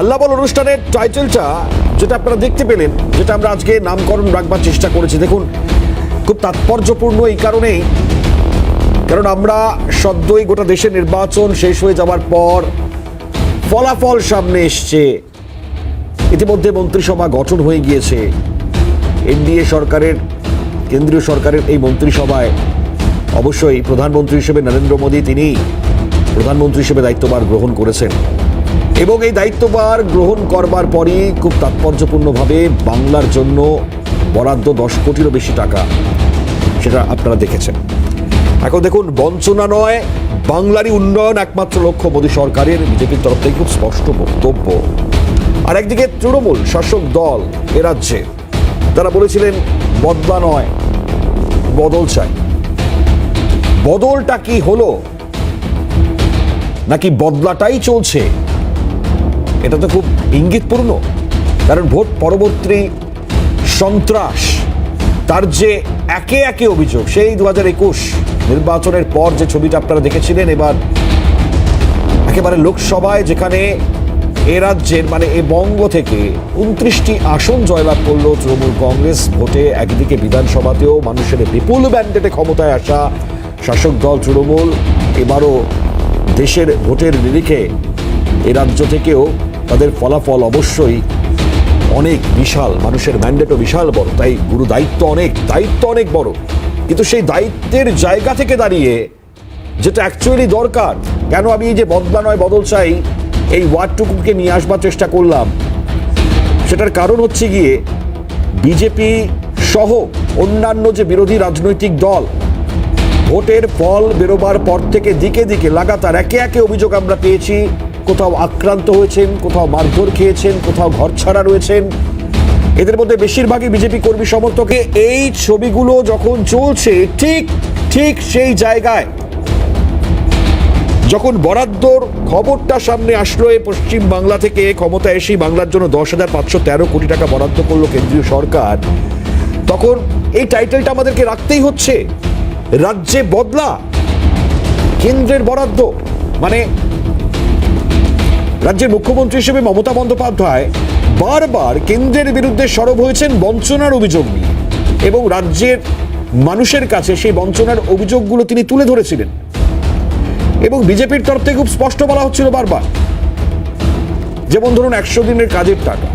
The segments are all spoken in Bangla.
আল্লাবল অনুষ্ঠানের টাইটেলটা যেটা আপনারা দেখতে পেলেন, যেটা আমরা আজকে নামকরণ রাখবার চেষ্টা করেছি। দেখুন, খুব তাৎপর্যপূর্ণ এই কারণেই। কারণ আমরা সদ্যই গোটা দেশের নির্বাচন শেষ হয়ে যাওয়ার পর ফলাফল সামনে এসছে। ইতিমধ্যে মন্ত্রিসভা গঠন হয়ে গিয়েছে। এনডিএ সরকারের, কেন্দ্রীয় সরকারের এই মন্ত্রিসভায় অবশ্যই প্রধানমন্ত্রী হিসেবে নরেন্দ্র মোদী তিনি প্রধানমন্ত্রী হিসেবে দায়িত্বভার গ্রহণ করেছেন। এবং এই দায়িত্বভার গ্রহণ করবার পরই খুব তাৎপর্যপূর্ণভাবে বাংলার জন্য বরাদ্দ দশ কোটিরও বেশি টাকা সেটা আপনারা দেখেছেন। এখন দেখুন, বঞ্চনা নয়, বাংলারই উন্নয়ন একমাত্র লক্ষ্য মোদী সরকারের, বিজেপির তরফ থেকে খুব স্পষ্ট বক্তব্য। আর একদিকে তৃণমূল শাসক দল এ রাজ্যে, তারা বলেছিলেন, বদলা নয়, বদল চাই। বদলটা কি হলো? নাকি বদলাটাই চলছে? এটা তো খুব ইঙ্গিতপূর্ণ, কারণ ভোট পরবর্তী সন্ত্রাস, তার যে একে একে অভিযোগ, সেই দু হাজার একুশ নির্বাচনের পর যে ছবিটা আপনারা দেখেছিলেন, এবার একেবারে লোকসভায় যেখানে এ রাজ্যের মানে এ বঙ্গ থেকে উনত্রিশটি আসন জয়লাভ করল তৃণমূল কংগ্রেস, ভোটে একদিকে বিধানসভাতেও মানুষের বিপুল ব্যান্ডেটে ক্ষমতায় আসা শাসক দল তৃণমূল, এবারও দেশের ভোটের নিরিখে এ রাজ্য থেকেও তাদের ফলাফল অবশ্যই অনেক বিশাল, মানুষের ম্যান্ডেটও বিশাল বড়। তাই গুরু দায়িত্ব অনেক দায়িত্ব অনেক বড়। কিন্তু সেই দায়িত্বের জায়গা থেকে দাঁড়িয়ে যেটা অ্যাকচুয়ালি দরকার, কেন আমি এই যে বদলা নয়, বদল চাই, এই ওয়ার্ডটুকুকে নিয়ে আসবার চেষ্টা করলাম, সেটার কারণ হচ্ছে গিয়ে বিজেপি সহ অন্যান্য যে বিরোধী রাজনৈতিক দল, ভোটের ফল বেরোবার পর থেকে দিকে দিকে লাগাতার একে একে অভিযোগ আমরা পেয়েছি কোথাও আক্রান্ত হয়েছেন, কোথাও মারধর খেয়েছেন, কোথাও ঘর ছাড়া রয়েছেন। এদের মধ্যে বেশিরভাগই বিজেপি কর্মী সমর্থকে এই ছবিগুলো যখন চলছে, ঠিক ঠিক সেই জায়গায়। যখন বরাদ্দর খবরটা সামনে আসলো এই পশ্চিম বাংলা থেকে ক্ষমতা এসেই বাংলার জন্য দশ হাজার পাঁচশো তেরো কোটি টাকা বরাদ্দ করল কেন্দ্রীয় সরকার, তখন এই টাইটেলটা আমাদেরকে রাখতেই হচ্ছে। রাজ্যে বদলা, কেন্দ্রের বরাদ্দ। মানে রাজ্যের মুখ্যমন্ত্রী হিসেবে মমতা বন্দ্যোপাধ্যায় বারবার কেন্দ্রের বিরুদ্ধে সরব হয়েছেন বঞ্চনার অভিযোগ নিয়ে। এবং রাজ্যের মানুষের কাছে সেই বঞ্চনার অভিযোগগুলো তিনি তুলে ধরেছিলেন। এবং বিজেপির তরফ থেকে খুব স্পষ্ট বলা হচ্ছিল বারবার যেমন ধরুন একশো দিনের কাজের টাকা।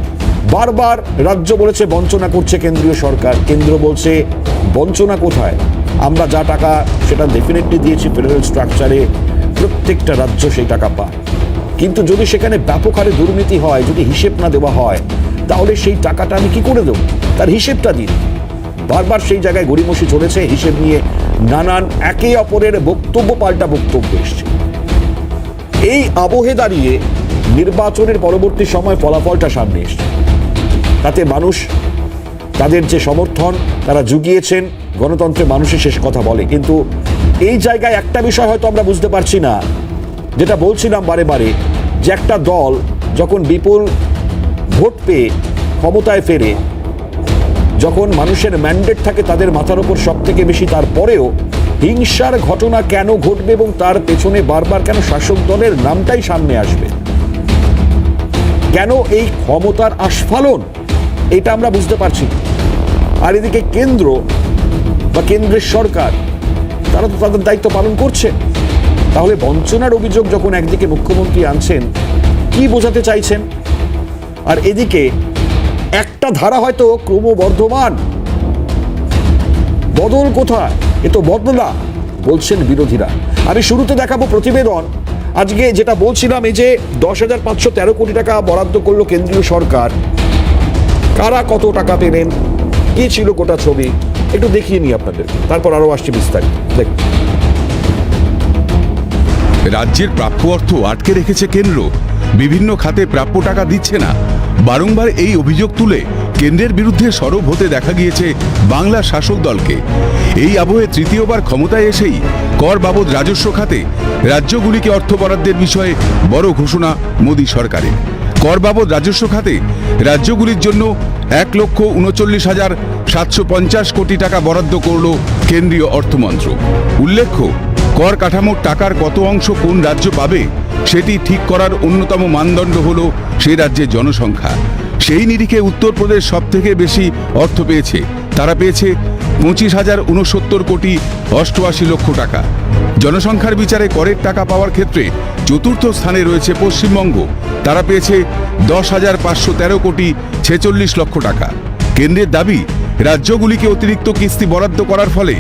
বারবার রাজ্য বলেছে বঞ্চনা করছে কেন্দ্রীয় সরকার। কেন্দ্র বলছে বঞ্চনা কোথায়? আমরা যা টাকা সেটা ডেফিনেটলি দিয়েছি ফেডারেল স্ট্রাকচারে প্রত্যেকটা রাজ্য সেই টাকা পায়। কিন্তু যদি সেখানে ব্যাপক হারে দুর্নীতি হয়, যদি হিসেব না দেওয়া হয়, তাহলে সেই টাকাটা আমি কি করে দেবো? তার হিসেবটা দিন। বারবার সেই জায়গায় গড়িমসি চলেছে, হিসেব নিয়ে নানান একে অপরের বক্তব্য পাল্টা বক্তব্য এসছে। এই আবহে দাঁড়িয়ে নির্বাচনের পরবর্তী সময় ফলাফলটা সামনে এসছে। তাতে মানুষ তাদের যে সমর্থন, তারা জুগিয়েছেন গণতন্ত্রে মানুষের শেষ কথা বলে। কিন্তু এই জায়গায় একটা বিষয় হয়তো আমরা বুঝতে পারছি না। যেটা বলছিলাম বারে বারে যে একটা দল যখন বিপুল ভোট পেয়ে ক্ষমতায় ফেরে, যখন মানুষের ম্যান্ডেট থাকে তাদের মাথার উপর সব থেকে বেশি, তারপরেও হিংসার ঘটনা কেন ঘটবে এবং তার পেছনে বারবার কেন শাসক দলের নামটাই সামনে আসবে? কেন এই ক্ষমতার আস্ফালন? এটা আমরা বুঝতে পারছি। আর এদিকে কেন্দ্র বা কেন্দ্রের সরকার, তারা তো তাদের দায়িত্ব পালন করছে। তাহলে বঞ্চনার অভিযোগ যখন একদিকে মুখ্যমন্ত্রী আনছেন, কি বোঝাতে চাইছেন? আর এদিকে একটা ধারা হয়তো ক্রমবর্ধমান। বদল কোথায়? এ তো বদলা, বলছেন বিরোধীরা। আমি শুরুতে দেখাবো প্রতিবেদন। আজকে যেটা বলছিলাম, এই যে দশ হাজার পাঁচশো তেরো কোটি টাকা বরাদ্দ করল কেন্দ্রীয় সরকার। কারা কত টাকা পেলেন? কি ছিল গোটা ছবি? একটু দেখিয়ে নিই আপনাদের তারপর আরও আসছে বিস্তারিত। দেখুন। রাজ্যের প্রাপ্য অর্থ আটকে রেখেছে কেন্দ্র। বিভিন্ন খাতে প্রাপ্য টাকা দিচ্ছে না। বারংবার এই অভিযোগ তুলে কেন্দ্রের বিরুদ্ধে সরব হতে দেখা গিয়েছে বাংলা শাসক দলকে। এই আবহে তৃতীয়বার ক্ষমতায় এসেই কর বাবদ রাজস্ব খাতে রাজ্যগুলিকে অর্থ বরাদ্দের বিষয়ে বড় ঘোষণা মোদী সরকারের। কর বাবদ রাজস্ব খাতে রাজ্যগুলির জন্য এক লক্ষ উনচল্লিশ হাজার সাতশো পঞ্চাশ কোটি টাকা বরাদ্দ করল কেন্দ্রীয় অর্থমন্ত্রক। উল্লেখ্য, কর কাঠামোর টাকার কত অংশ কোন রাজ্য পাবে, সেটি ঠিক করার অন্যতম মানদণ্ড হল সে রাজ্যের জনসংখ্যা। সেই নিরিখে উত্তরপ্রদেশ সব থেকে বেশি অর্থ পেয়েছে। তারা পেয়েছে পঁচিশ হাজার উনসত্তর কোটি অষ্টআশি লক্ষ টাকা। জনসংখ্যার বিচারে করের টাকা পাওয়ার ক্ষেত্রে চতুর্থ স্থানে রয়েছে পশ্চিমবঙ্গ। তারা পেয়েছে দশ হাজার পাঁচশো তেরো কোটি ছেচল্লিশ লক্ষ টাকা। কেন্দ্রের দাবি, রাজ্যগুলিকে অতিরিক্ত কিস্তি বরাদ্দ করার ফলে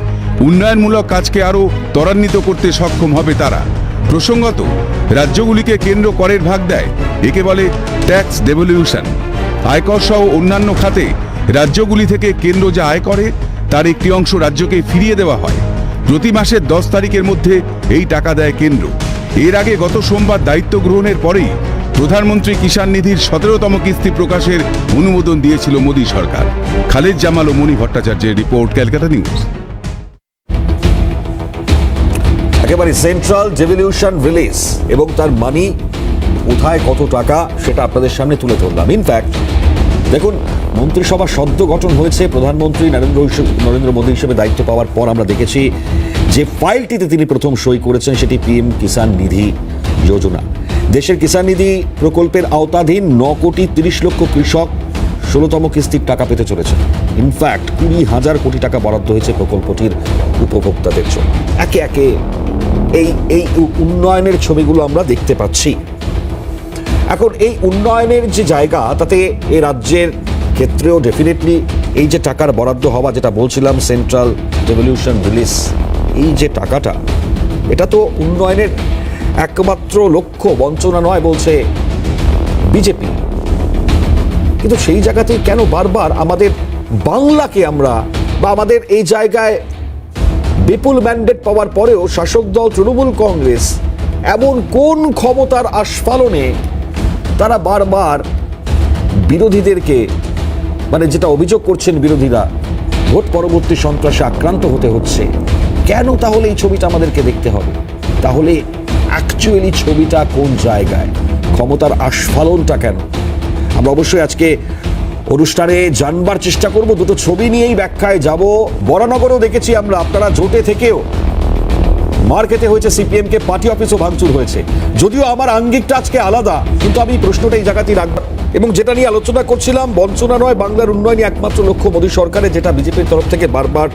উন্নয়নমূলক কাজকে আরও ত্বরান্বিত করতে সক্ষম হবে তারা। প্রসঙ্গত, রাজ্যগুলিকে কেন্দ্র করের ভাগ দেয়, একে বলে ট্যাক্স ডেভলিউশন। আয়কর সহ অন্যান্য খাতে রাজ্যগুলি থেকে কেন্দ্র যা আয় করে, তার একটি অংশ রাজ্যকে ফিরিয়ে দেওয়া হয়। প্রতি মাসের দশ তারিখের মধ্যে এই টাকা দেয় কেন্দ্র। এর আগে গত সোমবার দায়িত্ব গ্রহণের পরেই প্রধানমন্ত্রী কিষাণ নিধির সতেরোতম কিস্তি প্রকাশের অনুমোদন দিয়েছিল মোদী সরকার। খালেদ জামাল ও মণি ভট্টাচার্যের রিপোর্ট, ক্যালকাটা নিউজ। একেবারে সেন্ট্রাল ডেভলিউশন ভিলেজ এবং তার মানি কোথায় কত টাকা সেটা আপনাদের সামনে তুলে ধরলাম। ইনফ্যাক্ট দেখুন মন্ত্রিসভা সদ্য গঠন হয়েছে প্রধানমন্ত্রী নরেন্দ্র নরেন্দ্র মোদী হিসেবে দায়িত্ব পাওয়ার পর আমরা দেখেছি যে ফাইলটিতে তিনি প্রথম সই করেছেন সেটি পিএম কিষাণ নিধি যোজনা। দেশের কিষাণ নিধি প্রকল্পের আওতাধীন ন কোটি তিরিশ লক্ষ কৃষক ষোলোতম কিস্তির টাকা পেতে চলেছে ইনফ্যাক্ট কুড়ি হাজার কোটি টাকা বরাদ্দ হয়েছে প্রকল্পটির উপভোক্তাদের জন্য। একে একে এই এই উন্নয়নের ছবিগুলো আমরা দেখতে পাচ্ছি। এখন এই উন্নয়নের যে জায়গা, তাতে এই রাজ্যের ক্ষেত্রেও ডেফিনেটলি এই যে টাকার বরাদ্দ হওয়া, যেটা বলছিলাম সেন্ট্রাল রেভলিউশন রিলিজ এই যে টাকাটা, এটা তো উন্নয়নের একমাত্র লক্ষ্য, বঞ্চনা নয় বলছে বিজেপি। কিন্তু সেই জায়গাতেই কেন বারবার আমাদের বাংলাকে আমরা বা আমাদের এই জায়গায় বিপুল ম্যান্ডেট পাওয়ার পরেও শাসক দল, তৃণমূল কংগ্রেস এমন কোন ক্ষমতার আস্ফালনে তারা বারবার বিরোধীদেরকে মানে যেটা অভিযোগ করছেন বিরোধীরা, ভোট পরবর্তী সন্ত্রাসে আক্রান্ত হতে হচ্ছে। কেন তাহলে এই ছবিটা আমাদেরকে দেখতে হবে? তাহলে অ্যাকচুয়ালি ছবিটা কোন জায়গায়? ক্ষমতার আস্ফালনটা কেন? আমরা অবশ্যই আজকে অনুষ্ঠানে জানবার চেষ্টা করব, দুটো ছবি নিয়েই ব্যাখ্যায় যাব। বরানগরেও দেখেছি আমরা, আপনারা জোটে থেকেও। মার খেতে হয়েছে সিপিএম কে পার্টি অফিসও ভাঙচুর হয়েছে। যদিও আমার আঙ্গিকটা আজকে আলাদা, কিন্তু আমি প্রশ্নটা এই জায়গাতেই রাখব। এবং যেটা নিয়ে আলোচনা করছিলাম, বঞ্চনা নয়, বাংলার উন্নয়নই একমাত্র লক্ষ্য মোদী সরকারের, যেটা বিজেপির তরফ থেকে বারবার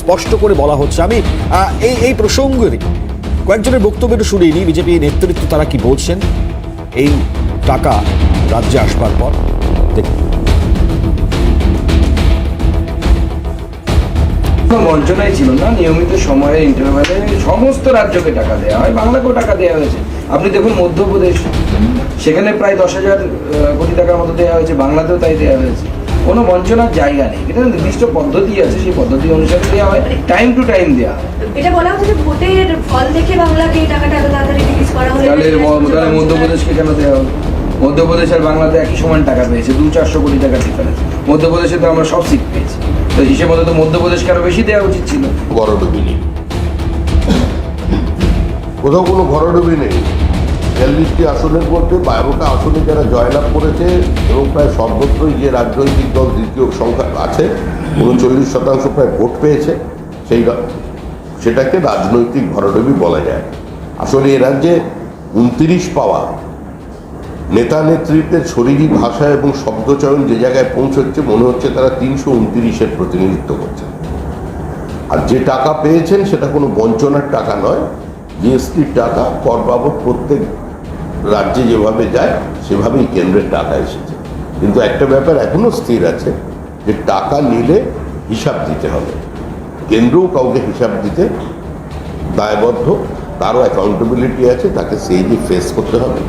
স্পষ্ট করে বলা হচ্ছে। আমি এই এই প্রসঙ্গেরই কয়েকজনের বক্তব্যের শুনিয়ে নিই, বিজেপি নেতৃত্ব তারা কি বলছেন? এই টাকা রাজ্যে আসবার পর, দেখুন। কোনো ছিল না, নিয়মিত সময়ের ইন্টারভ্যালে সমস্ত রাজ্যকে টাকা দেওয়া হয়, বাংলাকেও টাকা দেওয়া হয়েছে। আপনি দেখুন মধ্যপ্রদেশ, সেখানে প্রায় দশ হাজার কোটি টাকার মতো দেওয়া হয়েছে, বাংলাতেও তাই দেওয়া হয়েছে। কোনো বঞ্চনার জায়গা নেই। এটা নির্দিষ্ট পদ্ধতি আছে সেই পদ্ধতি অনুসারে দেওয়া হয় টাইম টু টাইম দেওয়া হয়। এটা বলা হচ্ছে যে ভোটের ফল দেখে বাংলাকে এই টাকাটা এত তাড়াতাড়ি রিলিজ করা হলো। তাহলে মধ্যপ্রদেশকে কেন দেওয়া হলো? মধ্যপ্রদেশ আর বাংলাতে একই সমান টাকা পেয়েছে দু চারশো কোটি টাকা ডিফারেন্স মধ্যপ্রদেশে তো আমরা সব সিট পেয়েছি। তো হিসেব মতো তো মধ্যপ্রদেশকে আরও বেশি দেওয়া উচিত ছিল। গরডুবি নেই। কোথাও কোনো গরডুবি নেই। বিয়াল্লিশটি আসনের মধ্যে বারোটা আসনে যারা জয়লাভ করেছে এবং প্রায় সর্বত্রই যে রাজনৈতিক দল দ্বিতীয় সংখ্যা আছে, উনচল্লিশ শতাংশ প্রায় ভোট পেয়েছে, সেই সেটাকে রাজনৈতিক ভরডুবি বলা যায়। আসলে এ রাজ্যে উনত্রিশ পাওয়া, নেতা নেতৃত্বের শরীরী ভাষা এবং শব্দচয়ন যে জায়গায় পৌঁছচ্ছে, মনে হচ্ছে তারা তিনশো উনত্রিশের প্রতিনিধিত্ব করছেন। আর যে টাকা পেয়েছেন, সেটা কোনো বঞ্চনার টাকা নয়। জিএসটির টাকা, কর বাবদ প্রত্যেক রাজ্যে যেভাবে যায়, সেভাবেই কেন্দ্রের টাকা এসেছে। কিন্তু একটা ব্যাপার এখনও স্থির আছে যে টাকা নিলে হিসাব দিতে হবে। কেন্দ্রও কাউকে হিসাব দিতে দায়বদ্ধ, তারও অ্যাকাউন্টেবিলিটি আছে, তাকে সেই যে ফেস করতে হবে।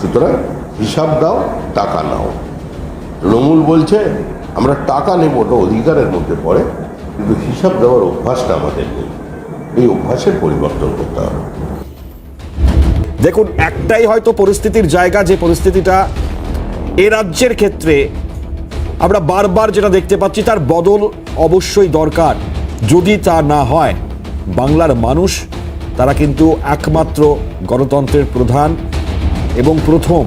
সুতরাং হিসাব দাও, টাকা নাও। তৃণমূল বলছে, আমরা টাকা নেব, ওটা অধিকারের মধ্যে পড়ে, কিন্তু হিসাব দেওয়ার অভ্যাসটা আমাদের নেই। এই অভ্যাসের পরিবর্তন করতে হবে। দেখুন, একটাই হয়তো পরিস্থিতির জায়গা যে পরিস্থিতিটা এ রাজ্যের ক্ষেত্রে আমরা বারবার যেটা দেখতে পাচ্ছি, তার বদল অবশ্যই দরকার। যদি তা না হয়, বাংলার মানুষ, তারা কিন্তু একমাত্র গণতন্ত্রের প্রধান এবং প্রথম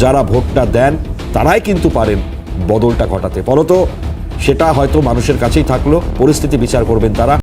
যারা ভোটটা দেন, তারাই কিন্তু পারেন বদলটা ঘটাতে। ফলত সেটা হয়তো মানুষের কাছেই থাকল, পরিস্থিতি বিচার করবেন তারা।